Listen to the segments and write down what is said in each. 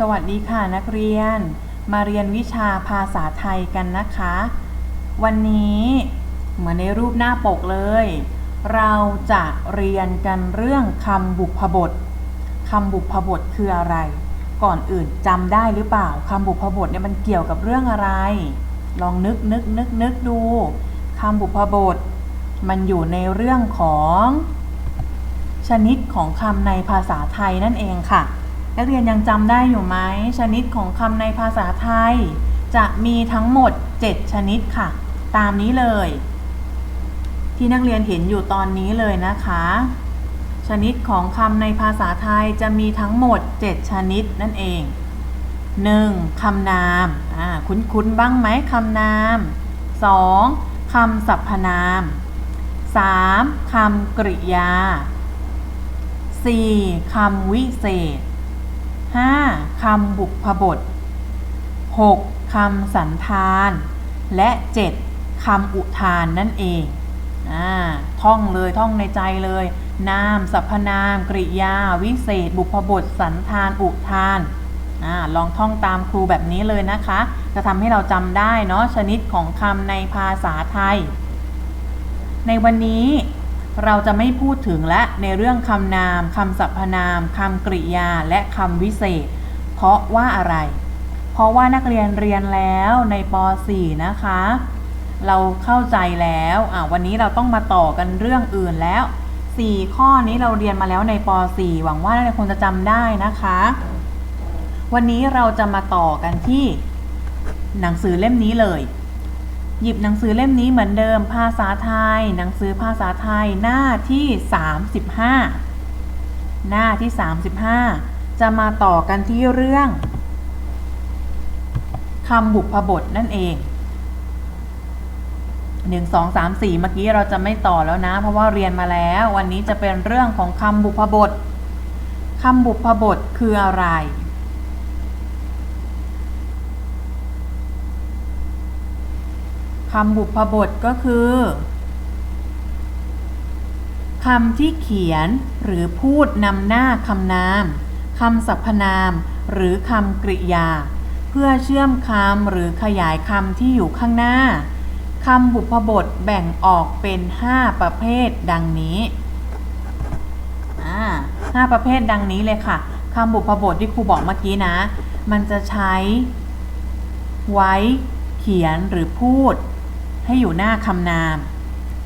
สวัสดีค่ะนักเรียน มาเรียนวิชาภาษาไทยกันนะคะ วันนี้เหมือนในรูปหน้าปกเลย เราจะเรียนกันเรื่องคำบุพบทคำบุพบทคืออะไร ก่อนอื่นจำได้หรือเปล่าคำบุพบทเนี่ยมันเกี่ยวกับเรื่องอะไร ลองนึกนึกนึกนึกดูคำบุพบท มันอยู่ในเรื่องของ ชนิดของคำในภาษาไทยนั่นเองค่ะ นักเรียนยังจำได้อยู่ไหมชนิดของคำในภาษาไทย จะมีทั้งหมด 7 ชนิดค่ะ ตามนี้เลย ที่นักเรียนเห็นอยู่ตอนนี้เลยนะคะ ชนิดของคำในภาษาไทยจะมีทั้งหมด 7 ชนิดนั่นเอง 1. คำนามคุ้นๆบ้างไหมคำนาม 2. คำสรรพนาม 3. คำกริยา 4. คำวิเศษ 5. คำบุพบท 6. คำสันธาน และ 7. คำอุทานนั่นเองอ่าท่องเลยท่องในใจเลย นามสรรพนาม กริยา วิเศษ บุพบท สันธาน อุทานอ่าลองท่องตามครูแบบนี้เลยนะคะ จะทำให้เราจำได้เนาะชนิดของคำในภาษาไทย ในวันนี้ เราจะไม่พูดถึงและในเรื่องคำนามคำสรรพนามคำกริยาและคำวิเศษ เพราะว่าอะไร เพราะว่านักเรียนเรียนแล้วในป .4 นะคะ เราเข้าใจแล้วอะวันนี้เราต้องมาต่อกันเรื่องอื่นแล้ว 4 ข้อนี้เราเรียนมาแล้วในป .4 หวังว่านักเรียนคงจะจำได้นะคะ วันนี้เราจะมาต่อกันที่หนังสือเล่มนี้เลย หยิบหนังสือเล่มนี้เหมือนเดิมภาษาไทย หนังสือภาษาไทยหน้าที่ 35 หน้าที่ 35 จะมาต่อกันที่เรื่องคำบุพบทนั่นเอง1 2 3 4 เมื่อกี้เราจะไม่ต่อแล้วนะ เพราะว่าเรียนมาแล้ว วันนี้จะเป็นเรื่องของคำบุพบทคำบุพบทคืออะไร คำบุพบทก็คือคำที่เขียนหรือพูดนำหน้าคำนามคำสรรพนาม หรือคำกริยา เพื่อเชื่อมคำหรือขยายคำที่อยู่ข้างหน้าคำบุพบทแบ่งออกเป็น 5 ประเภทดังนี้ห้าประเภทดังนี้เลยค่ะคำบุพบทที่ครูบอกเมื่อกี้นะ มันจะใช้ ไว้ เขียนหรือพูด ให้อยู่หน้าคำนาม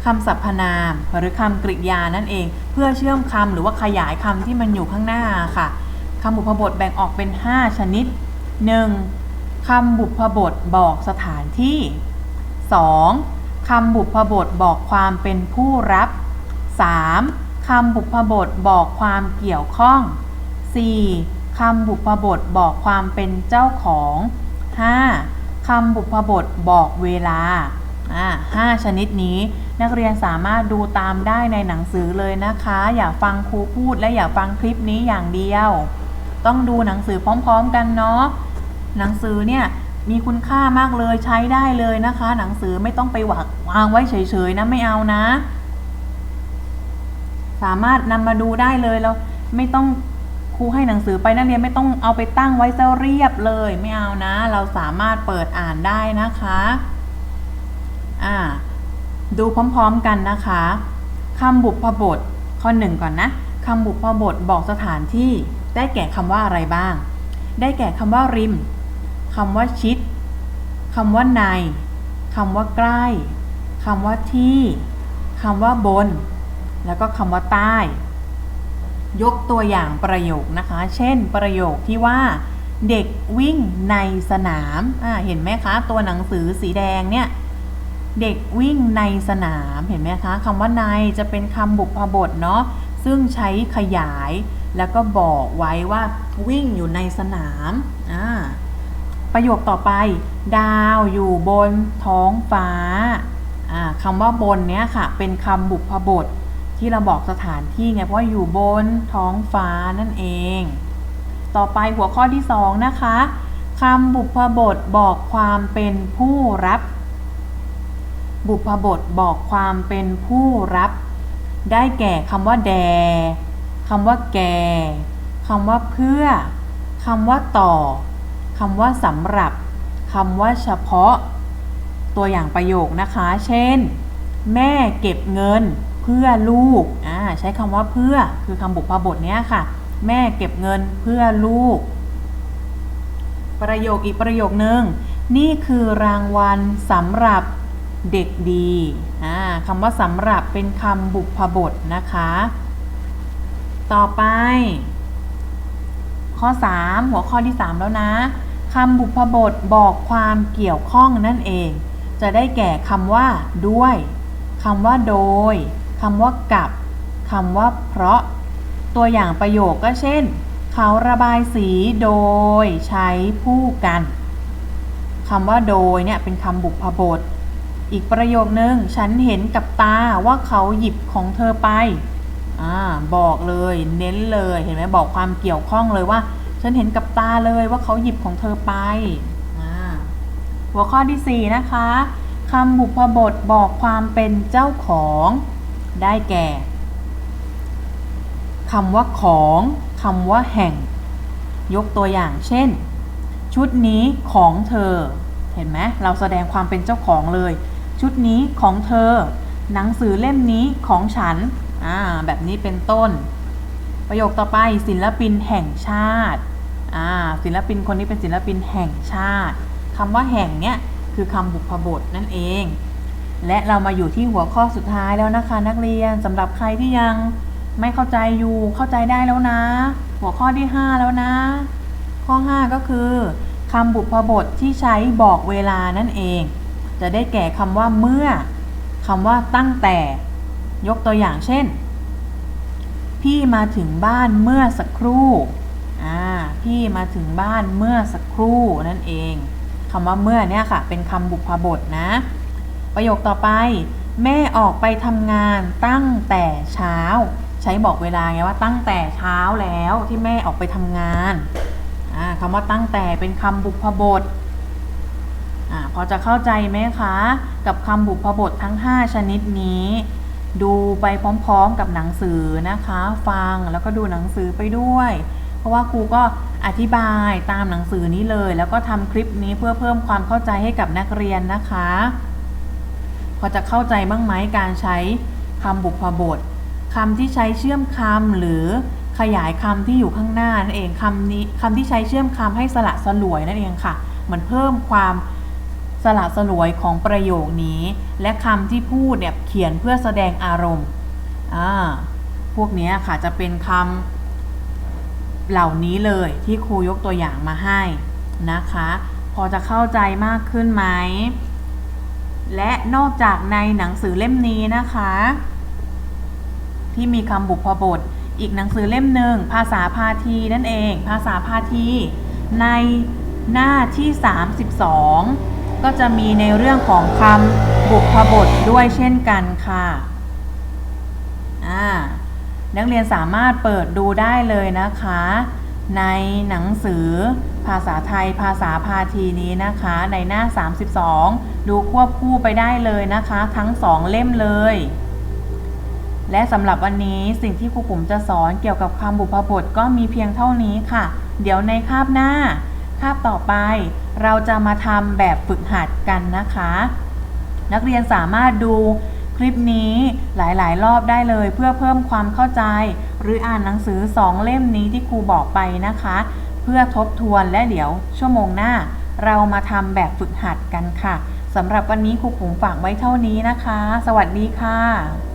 คำสรรพนามหรือคำกริยานั่นเอง เพื่อเชื่อมคำหรือว่าขยายคำที่มันอยู่ข้างหน้าค่ะคำบุพบทแบ่งออกเป็น 5 ชนิด 1. คำบุพบทบอกสถานที่ 2. คำบุพบทบอกความเป็นผู้รับ 3. คำบุพบทบอกความเกี่ยวข้อง 4. คำบุพบทบอกความเป็นเจ้าของ 5. คำบุพบทบอกเวลาอ่า ห้าชนิดนี้ นักเรียนสามารถดูตามได้ในหนังสือเลยนะคะ อย่าฟังครูพูดและอย่าฟังคลิปนี้อย่างเดียว ต้องดูหนังสือพร้อมๆกันเนาะหนังสือเนี่ยมีคุณค่ามากเลยใช้ได้เลยนะคะ หนังสือไม่ต้องไปวางวางไว้เฉยๆนะไม่เอานะ สามารถนำมาดูได้เลยแล้วไม่ต้องครูให้หนังสือไปนักเรียนไม่ต้องเอาไปตั้งไว้ซะเรียบเลย ไม่เอานะ เราสามารถเปิดอ่านได้นะคะ อ่า ดูพร้อมๆกันนะคะคำบุพบทข้อหนึ่งก่อนนะคำบุพบทบอกสถานที่ได้แก่คำว่าอะไรบ้าง ได้แก่คำว่าริมคำว่าชิดคำว่าในคำว่าใกล้คำว่าที่คำว่าบน แล้วก็คำว่าใต้ ยกตัวอย่างประโยคนะคะ เช่น ประโยคที่ว่า เด็กวิ่งในสนาม เห็นไหมคะ ตัวหนังสือสีแดงเนี่ย เด็กวิ่งในสนามเห็นไหมคะคำว่าในจะเป็นคำบุพบทเนาะซึ่งใช้ขยายแล้วก็บอกไว้ว่าวิ่งอยู่ในสนามอ่าประโยคต่อไป ดาวอยู่บนท้องฟ้าอ่าคำว่าบนเนี้ยค่ะ เป็นคำบุพบทที่เราบอกสถานที่ไงเพราะอยู่บนท้องฟ้านั่นเอง ต่อไปหัวข้อที่สองนะคะคำบุพบทบอกความเป็นผู้รับ บุพบทบอกความเป็นผู้รับ ได้แก่คำว่าแดคำว่าแก่คำว่าเพื่อคคำว่าต่อคำว่าสำหรับคำว่าเฉพาะ ตัวอย่างประโยคนะคะ เช่น แม่เก็บเงินเพื่อลูกอ่าใช้คำว่าเพื่อคือคำบุพบทเนี้ยค่ะ แม่เก็บเงินเพื่อลูก ประโยคอีกประโยคนึง นี่คือรางวัลสำหรับ เด็กดีคำว่าสำหรับเป็นคำบุพบทนะคะ ต่อไป ข้อ 3 หัวข้อที่ 3 แล้วนะคำบุพบทบอกความเกี่ยวข้องนั่นเอง จะได้แก่คำว่าด้วยคำว่าโดยคำว่ากับคำว่าเพราะ ตัวอย่างประโยคก็เช่น เขาระบายสีโดยใช้ผู้กันคำว่าโดยเนี่ยเป็นคำบุพบท อีกประโยคนึง ฉันเห็นกับตาว่าเขาหยิบของเธอไปอ่าบอกเลยเน้นเลยเห็นไหมบอกความเกี่ยวข้องเลยว่า ฉันเห็นกับตาเลยว่าเขาหยิบของเธอไปอ่าหัวข้อที่ 4 นะคะคำบุพบทบอกความเป็นเจ้าของได้แก่คำว่าของคำว่าแห่ง ยกตัวอย่างเช่น ชุดนี้ของเธอ เห็นไหมเราแสดงความเป็นเจ้าของเลย ชุดนี้ของเธอ หนังสือเล่มนี้ของฉันอ่าแบบนี้เป็นต้น ประโยคต่อไปศิลปินแห่งชาติอ่าศิลปินคนนี้เป็นศิลปินแห่งชาติคำว่าแห่งเนี้ยคือคำบุพบทนั่นเอง และเรามาอยู่ที่หัวข้อสุดท้ายแล้วนะคะ นักเรียนสำหรับใครที่ยังไม่เข้าใจอยู่เข้าใจได้แล้วนะ หัวข้อที่ 5 แล้วนะ ข้อ 5 ก็คือคำบุพบทที่ใช้บอกเวลานั่นเอง จะได้แก่คำว่าเมื่อคำว่าตั้งแต่ ยกตัวอย่างเช่น พี่มาถึงบ้านเมื่อสักครู่อ่าพี่มาถึงบ้านเมื่อสักครู่นั่นเองคำว่าเมื่อเนี่ยค่ะ เป็นคำบุพบทนะ ประโยคต่อไป แม่ออกไปทำงานตั้งแต่เช้า ใช้บอกเวลาไงว่าตั้งแต่เช้าแล้วที่แม่ออกไปทำงานคำว่าตั้งแต่เป็นคำบุพบท อพอจะเข้าใจไหมคะ กับคำบุพบททั้ง 5 ชนิดนี้ ดูไปพร้อมๆกับหนังสือนะคะ ฟังแล้วก็ดูหนังสือไปด้วย เพราะว่าครูก็อธิบายตามหนังสือนี้เลย แล้วก็ทำคลิปนี้เพื่อเพิ่มความเข้าใจให้กับนักเรียนนะคะ พอจะเข้าใจบ้างไหมการใช้คำบุพบทคำที่ใช้เชื่อมคำหรือขยายคำที่อยู่ข้างหน้านั่นเองคำนี้คำที่ใช้เชื่อมคำให้สละสลวยนั่นเองค่ะเหมือนเพิ่มความ สละสลวยของประโยคนี้ และคำที่พูดเนี่ยเขียนเพื่อแสดงอารมณ์อ่าพวกนี้ค่ะจะเป็นคำเหล่านี้เลยที่ครูยกตัวอย่างมาให้นะคะ พอจะเข้าใจมากขึ้นไหม และนอกจากในหนังสือเล่มนี้นะคะ ที่มีคำบุพบท อีกหนังสือเล่มหนึ่งภาษาพาทีนั่นเอง ภาษาพาทีในหน้าที่ 32 ก็จะมีในเรื่องของคำบุพบทด้วยเช่นกันค่ะนักเรียนสามารถเปิดดูได้เลยนะคะ ในหนังสือภาษาไทยภาษาพาทีนี้นะคะ ในหน้า 32 ดูควบคู่ไปได้เลยนะคะ ทั้ง2เล่มเลย และสำหรับวันนี้สิ่งที่ครูผมจะสอนเกี่ยวกับคำบุพบทก็มีเพียงเท่านี้ค่ะ เดี๋ยวในคาบหน้า คาบต่อไป เราจะมาทำแบบฝึกหัดกันนะคะ นักเรียนสามารถดูคลิปนี้หลาย ๆ รอบได้เลยเพื่อเพิ่มความเข้าใจ หรืออ่านหนังสือ2เล่มนี้ที่ครูบอกไปนะคะ เพื่อทบทวนและเดี๋ยวชั่วโมงหน้า เรามาทำแบบฝึกหัดกันค่ะสำหรับวันนี้ครูผมฝากไว้เท่านี้นะคะ สวัสดีค่ะ